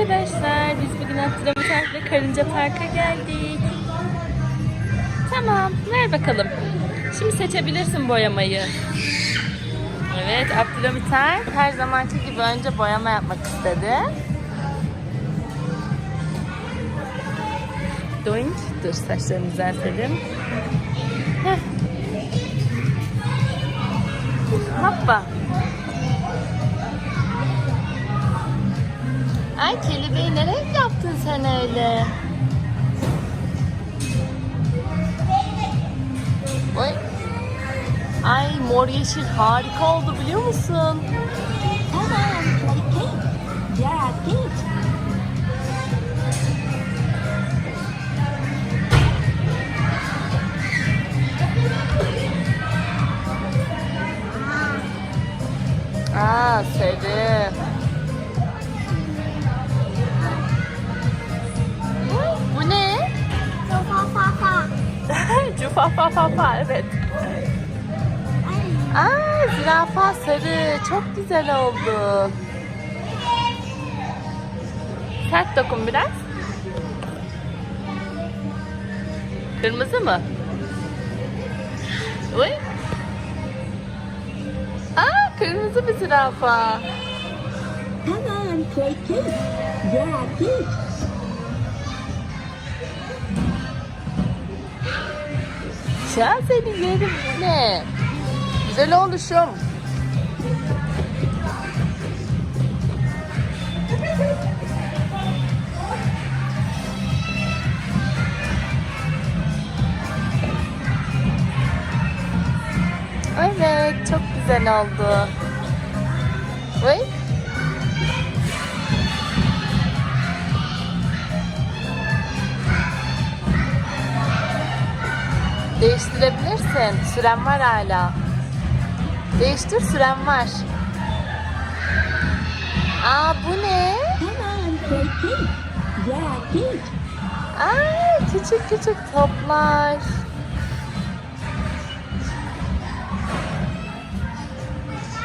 Arkadaşlar biz bugün Abdülhamit ve Karınca Park'a geldik. Tamam ver bakalım. Şimdi seçebilirsin boyamayı. Evet Abdülhamit her zamanki gibi önce boyama yapmak istedi. Doink. Dur saçlarını düzeltelim. Hoppa. Ay kelebeği ne renk yaptın sen öyle? Oy. Ay mor yeşil harika oldu biliyor musun? Come on, play cake. Yeah, Cufa fa fa fa evet. Aa zürafa sarı çok güzel oldu. Sert dokun biraz. Kırmızı mı? Uy. Aa kırmızı bir zürafa. Come on, play cake. Yeah, cake. Ya seni yerim bu ne? Güzel oluşum. Evet, çok güzel oldu. Vay. Değiştirebilirsin. Süren var hala. Değiştir süren var. Aa bu ne? Aa küçük küçük toplar.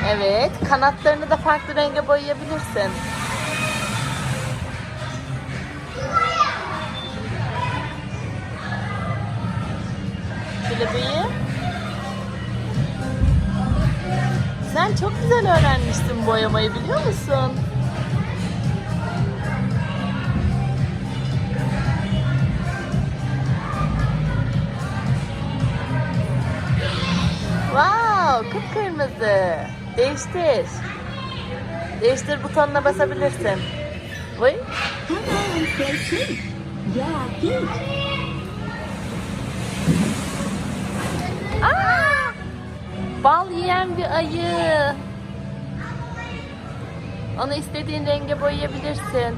Evet, kanatlarını da farklı renge boyayabilirsin. Sen çok güzel öğrenmişsin boyamayı biliyor musun? Wow, kıpkırmızı. Değiştir. Değiştir butonuna basabilirsin. On, play cake. Bal yiyen bir ayı. Onu istediğin renge boyayabilirsin.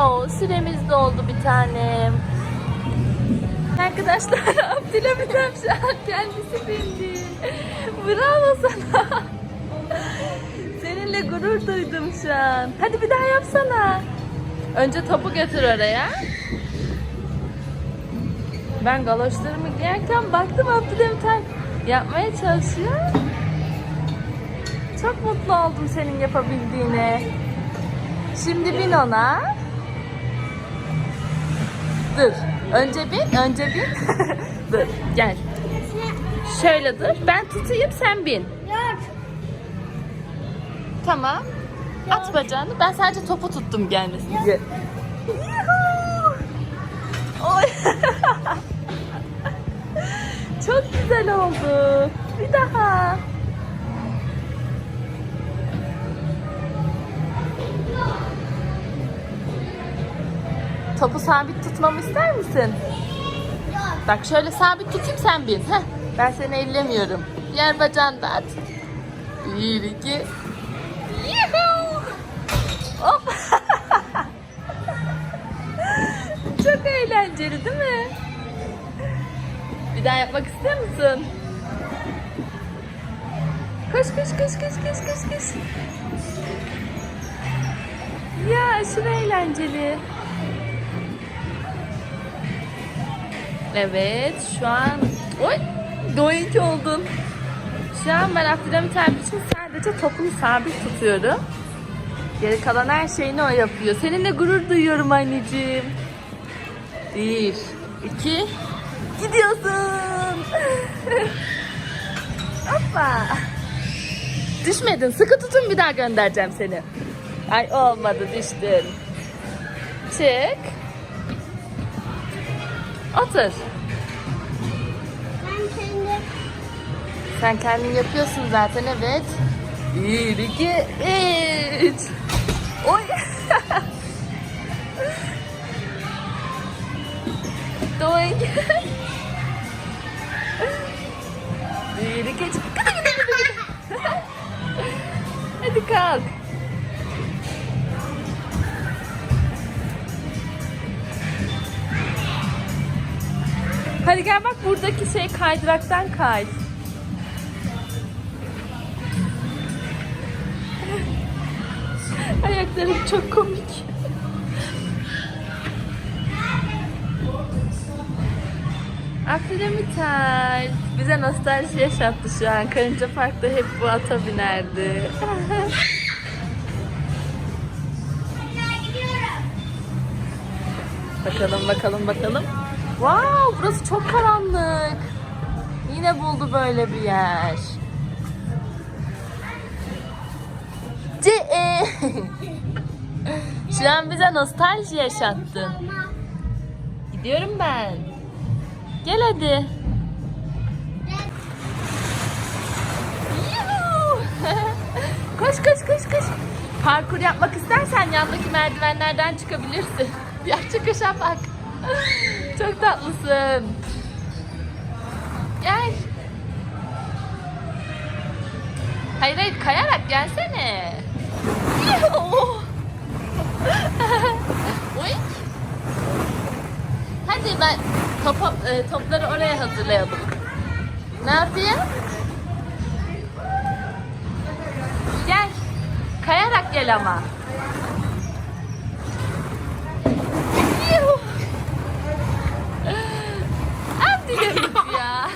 Oo, süremiz doldu bir tanem. Arkadaşlar Abdülhamit an kendisi bindi. Bravo sana. Seninle gurur duydum şu an. Hadi bir daha yapsana. Önce topu götür oraya. Ben galoşlarımı giyerken baktım Abdülhamit yapmaya çalışıyor. Çok mutlu oldum senin yapabildiğine. Şimdi bin ona. Dur. Önce bin, önce bin. dur, gel. Şöyle dur. Ben tutayım, sen bin. Dört. Tamam. At bacağını. Ben sadece topu tuttum gelmesin diye. Oy. Güzel oldu. Bir daha. Topu sabit tutmamı ister misin? Bak şöyle sabit tutayım sen bin. Heh. Ben seni ellemiyorum. Diğer bacağını da at. Bir, iki, Yuhuu! Hop. Çok eğlenceli değil mi? Bir daha yapmak ister misin? Koş koş koş koş koş koş koş. Ya aşırı eğlenceli. Evet şu an... Oy! Doink oldun. Şu an ben abi için sadece topunu sabit tutuyorum. Geri kalan her şeyini o yapıyor. Seninle gurur duyuyorum anneciğim. Bir, iki, gidiyorsun. Hoppa. Düşmedin. Sıkı tutun bir daha göndereceğim seni. Ay olmadı düştün. Çık. Otur. Ben kendi Sen kendin yapıyorsun zaten evet. Bir, iki, üç. Oy. Doink. Gıdı gıdı. Hadi kalk. Hadi gel bak buradaki şey kaydıraktan kay. Ayaklarım çok komik. Akademitel. Bize nostalji yaşattı şu an. Karınca Park'ta hep bu ata binerdi. bakalım bakalım bakalım. Wow burası çok karanlık. Yine buldu böyle bir yer. Ce Şu an bize nostalji yaşattın. Gidiyorum ben. Gel hadi. Koş koş koş koş. Parkur yapmak istersen yandaki merdivenlerden çıkabilirsin. Ya çıkışa bak. Çok tatlısın. Gel. Hayır hayır kayarak gelsene. Topa, e, topları oraya hazırlayalım. Ne yapayım? Gel. Kayarak gel ama. Abdülhamit ya.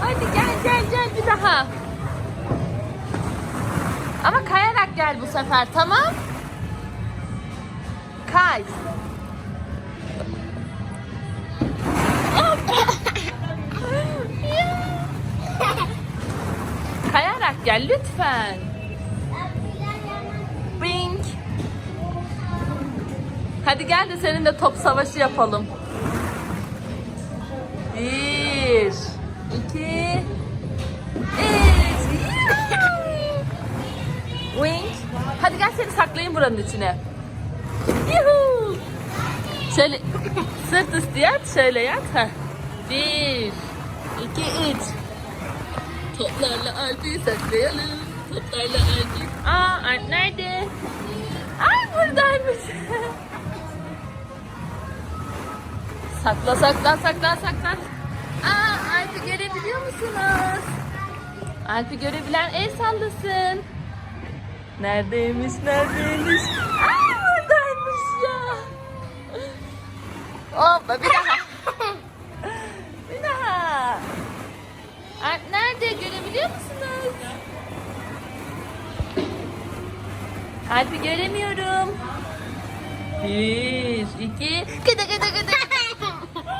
Hadi gel gel gel bir daha. Ama kayarak gel bu sefer tamam? Kay. Kayarak gel lütfen. Bing. Hadi gel de seninle top savaşı yapalım. Bir, iki, üç. Wink. Hadi gel seni saklayayım buranın içine. Yuhuu. Şöyle sırt üstü yat, şöyle yat. Heh. Bir, iki, üç. Toplarla Alp'i saklayalım. Toplarla Alp'i. Aa, Alp nerede? Ay buradaymış. sakla, sakla, sakla, sakla. Aa, Alp'i görebiliyor musunuz? Alp'i görebilen el sallasın. Neredeymiş, neredeymiş? Aa, buradaymış ya. Hoppa bir daha. bir daha. Alp nerede görebiliyor musunuz? Alp'i göremiyorum. Bir, iki, gıdı gıdı gıdı.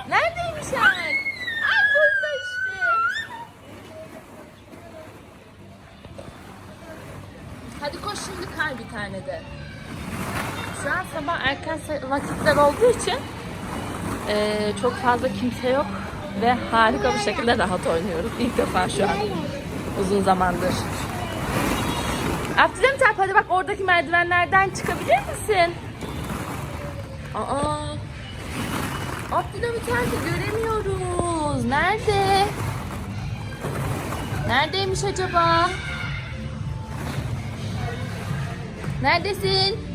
Neredeymiş Alp? Ay burada işte. Hadi koş şimdi kay bir tane de. Şu an sabah erken sa- vakitler olduğu için eee, çok fazla kimse yok ve harika bir şekilde rahat oynuyoruz. İlk defa şu an uzun zamandır. Abdülhamit Alp hadi bak oradaki merdivenlerden çıkabilir misin? Aa. Abdülhamit Alp'i göremiyoruz. Nerede? Neredeymiş acaba? Neredesin?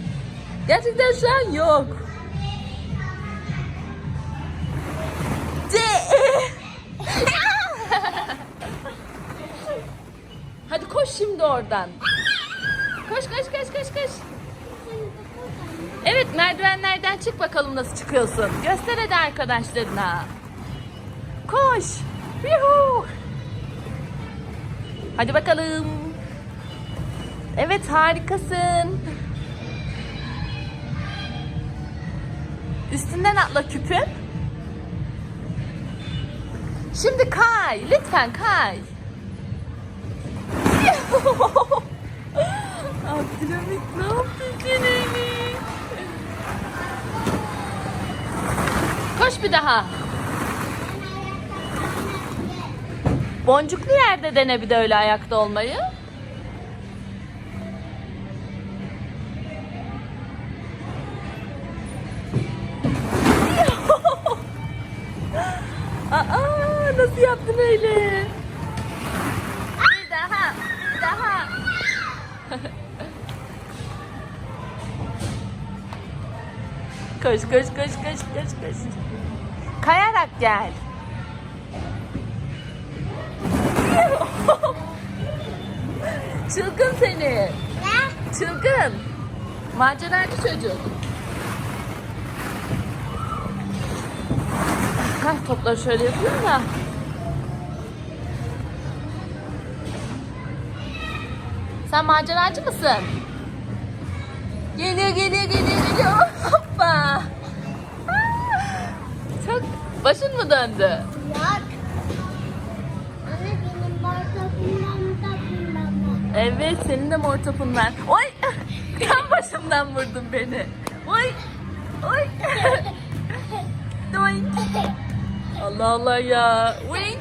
Gerçekten şu an yok. Hadi koş şimdi oradan. Koş koş koş koş koş. Evet merdivenlerden çık bakalım nasıl çıkıyorsun. Göster hadi arkadaşlarına. Koş. Yuhu. Hadi bakalım. Evet harikasın. Üstünden atla küpün. Şimdi kay. Lütfen kay. Abdülhamit ne yaptın sen öyle? Koş bir daha. Boncuklu yerde dene bir de öyle ayakta olmayı. Koş, koş, koş, koş, koş, koş. Kayarak gel. Çılgın seni. Çılgın. Maceracı çocuk. Ha, topları şöyle yapayım da. Sen maceracı mısın? Geliyor, geliyor, geliyor, geliyor. Başın mı döndü? Yok. Anne benim barkakımdan da kullanma. Evet, senin de mor topundan. Oy! Tam başımdan vurdun beni. Oy! Oy! Doink! Allah Allah ya. Wink!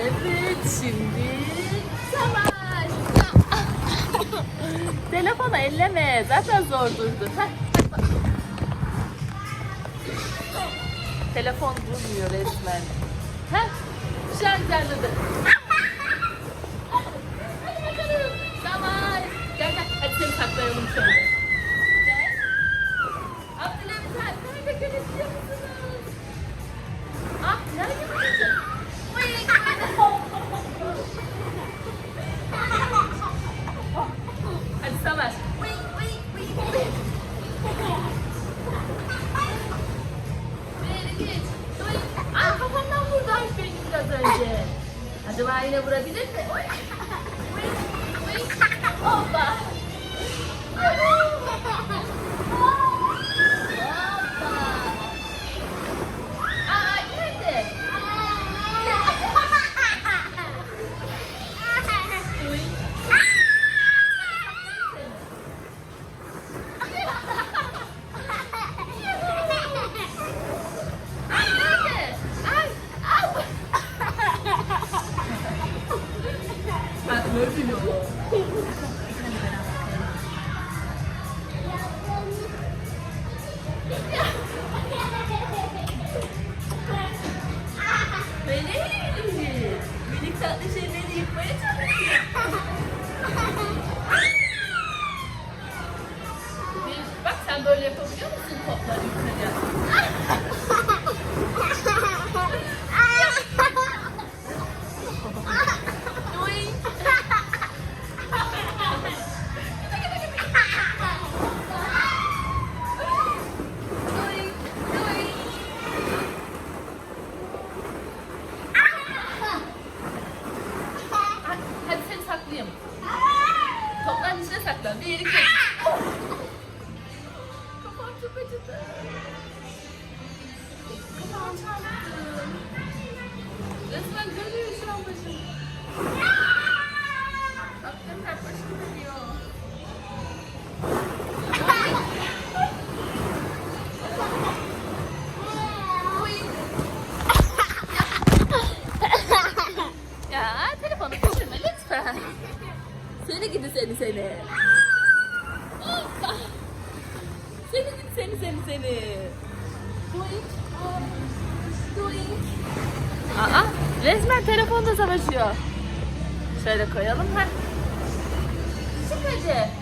Evet, şimdi savaş. Telefonu elleme. Zaten zor durdu. Heh. Telefon durmuyor resmen. Heh. Şarj yerledi. Yine vurabilir mi? Oy, savaşıyor. Şöyle koyalım ha. Çık.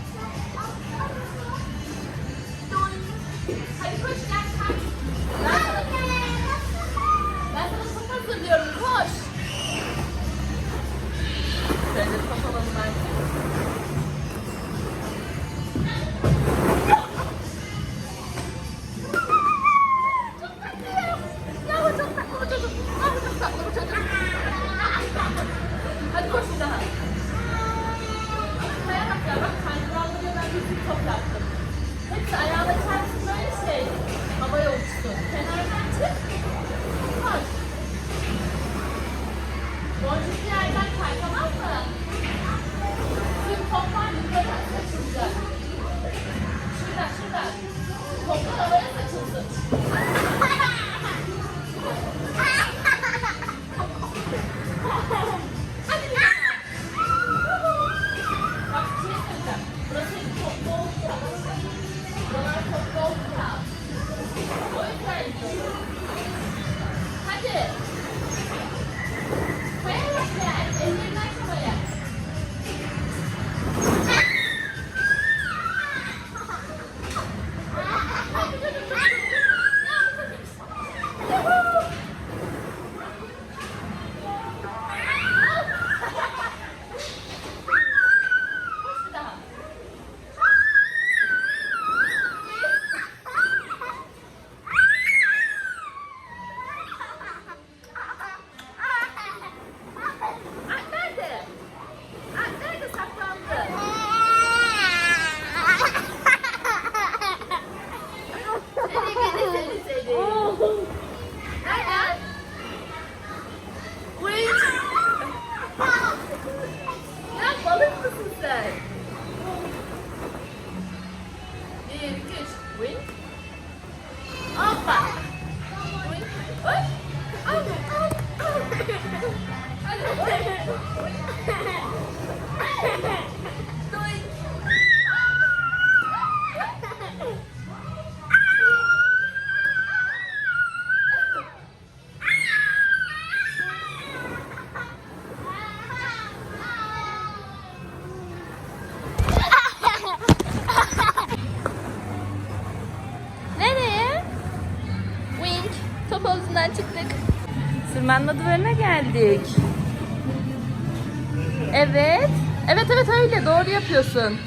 Yapıyorsun.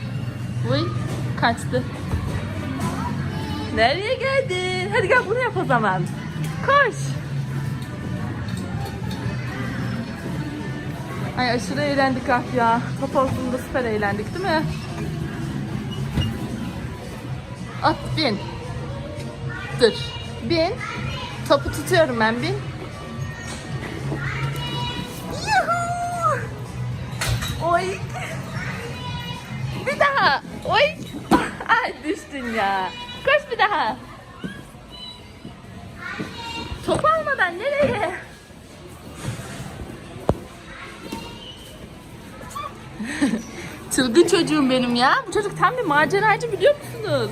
Wink kaçtı. Nereye geldin? Hadi gel bunu yap o zaman. Koş. Ay aşırı eğlendik ah ya. Top havuzunda süper eğlendik değil mi? At bin. Dur. Bin. Topu tutuyorum ben bin. Yuhuu! Oy. Bir daha. Oy. Ay düştün ya. Koş bir daha. Top almadan nereye? Çılgın çocuğum benim ya. Bu çocuk tam bir maceracı biliyor musunuz?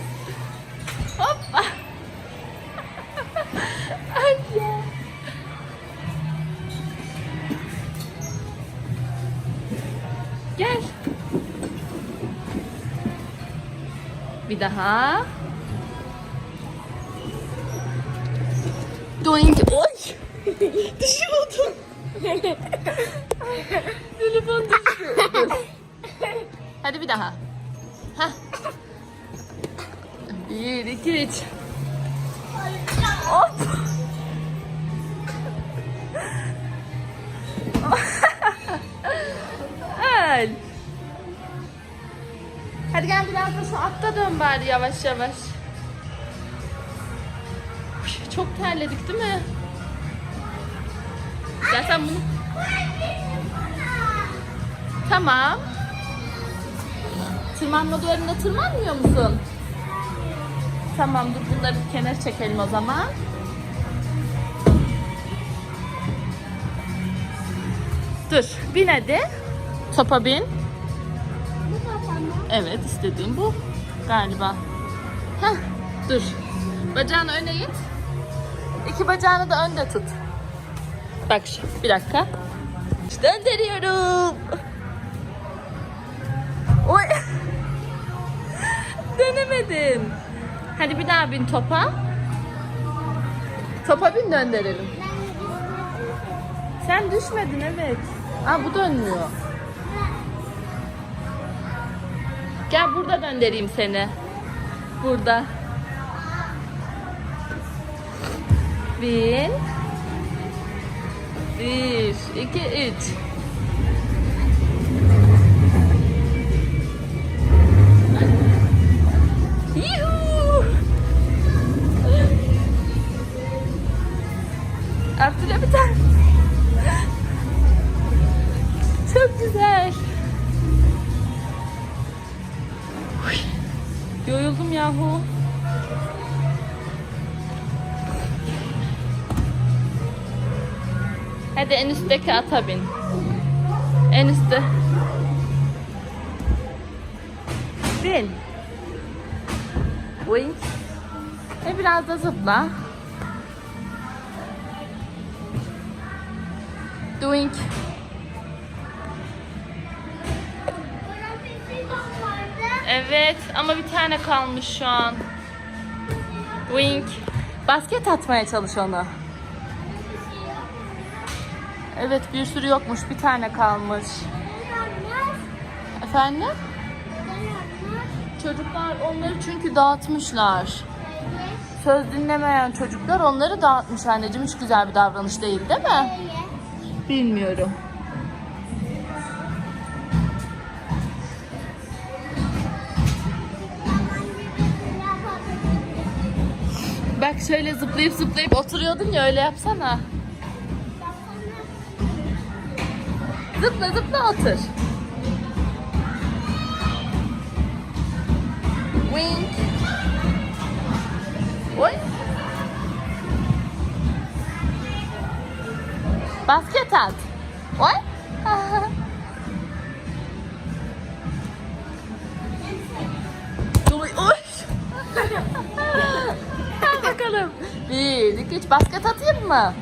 Daha. Doink. Oy. Düşüyordum. Telefon düştü. Dur. Hadi bir daha. Hah. Bir, iki, üç. Hop. Şu atta dön bari yavaş yavaş. Çok terledik değil mi? Gel sen bunu... Tamam. Tırmanma duvarında tırmanmıyor musun? Tamam dur bunları bir kenara çekelim o zaman. Dur bin hadi. Topa bin. Evet istediğim bu galiba. Heh, dur. Bacağını öne it. İki bacağını da önde tut. Bak şu bir dakika. Döndürüyorum. Oy. Dönemedim. Hadi bir daha bin topa. Topa bin döndürelim. Sen düşmedin evet. Aa bu dönmüyor. Gel burada döndüreyim seni. Burada. Bin. Bir, iki, üç. Abdülhamit. Çok güzel. Yoruldum yahu. Hadi en üstteki ata bin. En üstte. Bin. Wink. Ve biraz da zıpla. Doink. Evet ama bir tane kalmış şu an. Wink. Basket atmaya çalış onu. Evet bir sürü yokmuş. Bir tane kalmış. Efendim? Çocuklar onları çünkü dağıtmışlar. Söz dinlemeyen çocuklar onları dağıtmış anneciğim. Hiç güzel bir davranış değil değil mi? Bilmiyorum. Bak şöyle zıplayıp zıplayıp oturuyordun ya öyle yapsana. Zıpla zıpla otur. Wink. Oy. Basket at. Oy. İki, üç. Basket atayım mı?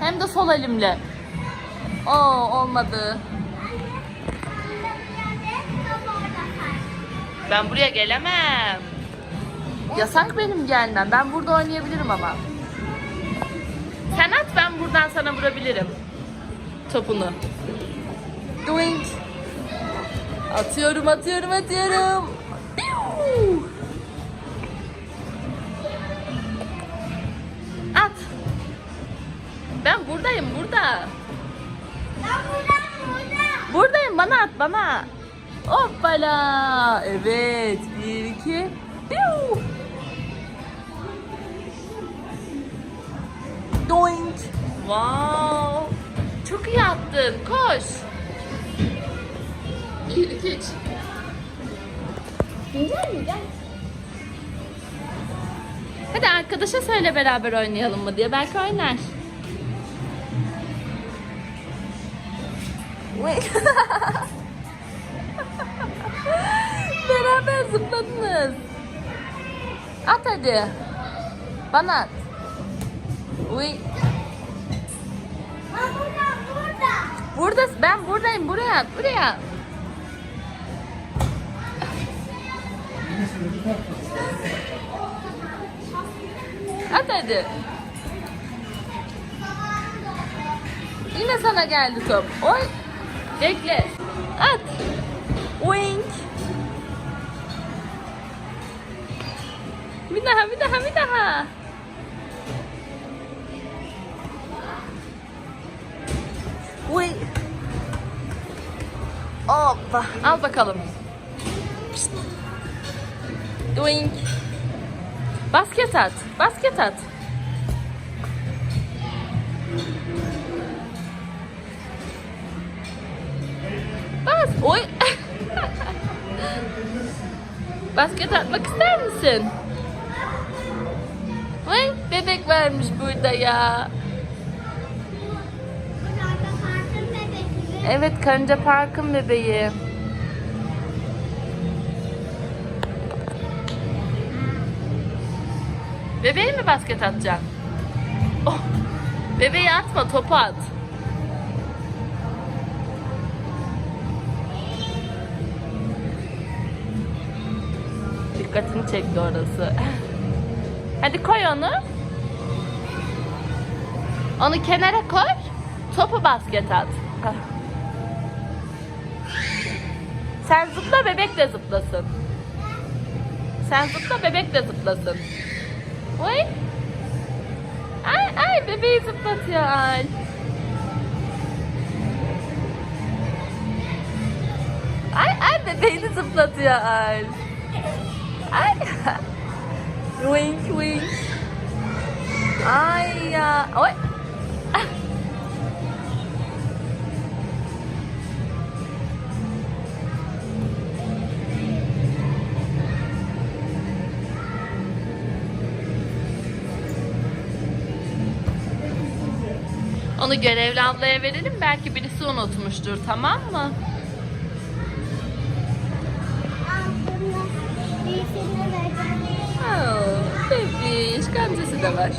Hem de sol elimle. Oo olmadı. Ben buraya gelemem. Yasak benim gelmem. Ben burada oynayabilirim ama. Sen at ben buradan sana vurabilirim. Topunu. Doink. Atıyorum atıyorum atıyorum. Ben buradayım burada. Buradayım bana at bana. Hoppala. Evet. Bir iki. Piu. Doink. Wow. Çok iyi attın. Koş. Bir iki üç. Hadi arkadaşa söyle beraber oynayalım mı diye. Belki oynar. Beraber zıpladınız. At hadi. Bana at. Uy. Burada ben buradayım buraya at buraya. At hadi. Yine sana geldi top. Oy. Bekle. At. Wink. Bir daha, bir daha, bir daha. Uy. Hoppa. Al bakalım. Pişt. Doink. Basket at. Basket at. Bas. Oy. Basket atmak ister misin? Vay bebek varmış burada ya. Evet Karınca Park'ın bebeği. Bebeği mi basket atacaksın? Oh, bebeği atma topu at. dikkatini çekti orası. Hadi koy onu. Onu kenara koy. Topu basket at. Sen zıpla bebek de zıplasın. Sen zıpla bebek de zıplasın. Oy. Ay ay bebeği zıplatıyor ay. Ay ay bebeğini zıplatıyor ay. Ay. wink wink. Ay ya. Oy. Onu görevli ablaya verelim. Belki birisi unutmuştur. Tamam mı? De var.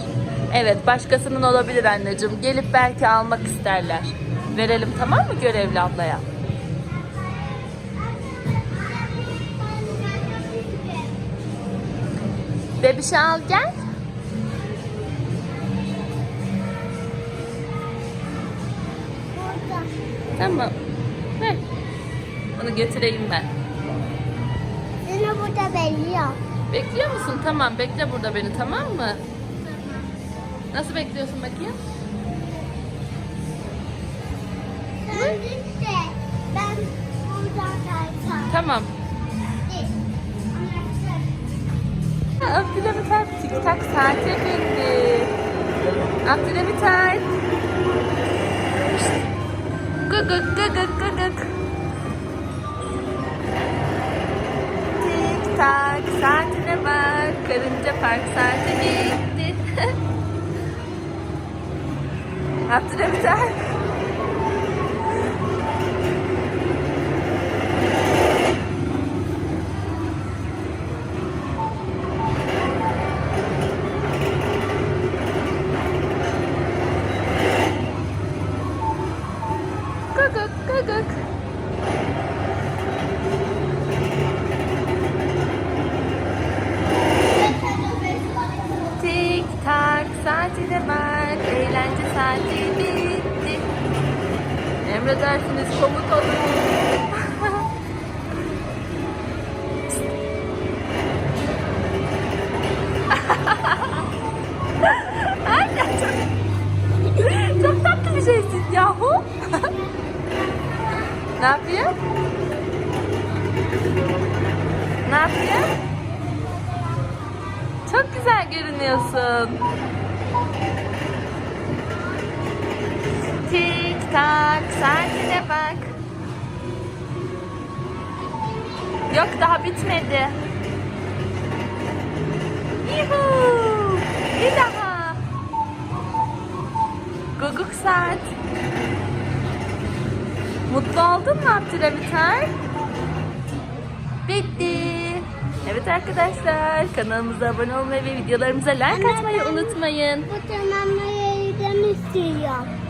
Evet başkasının olabilir anneciğim. Gelip belki almak isterler. Verelim tamam mı görevli ablaya? Bebişi al gel. Tamam. Ver. Onu götüreyim ben. Seni burada bekliyor. Bekliyor musun? Tamam bekle burada beni tamam mı? Nasıl bekliyorsun bakayım? Sen git de ben buradan kaysam. Tamam. Abdülhamit Alp tik tak saate bindi. Abdülhamit Alp. Gıgık gıgık görünüyorsun. Tik tak saatine bak. Yok daha bitmedi. Yuhuu. Bir daha. Guguk saat. Mutlu oldun mu Abdülhamit? Bitti. Evet arkadaşlar kanalımıza abone olmayı ve videolarımıza like Anne, atmayı unutmayın. Bu tamamlayı istiyorum.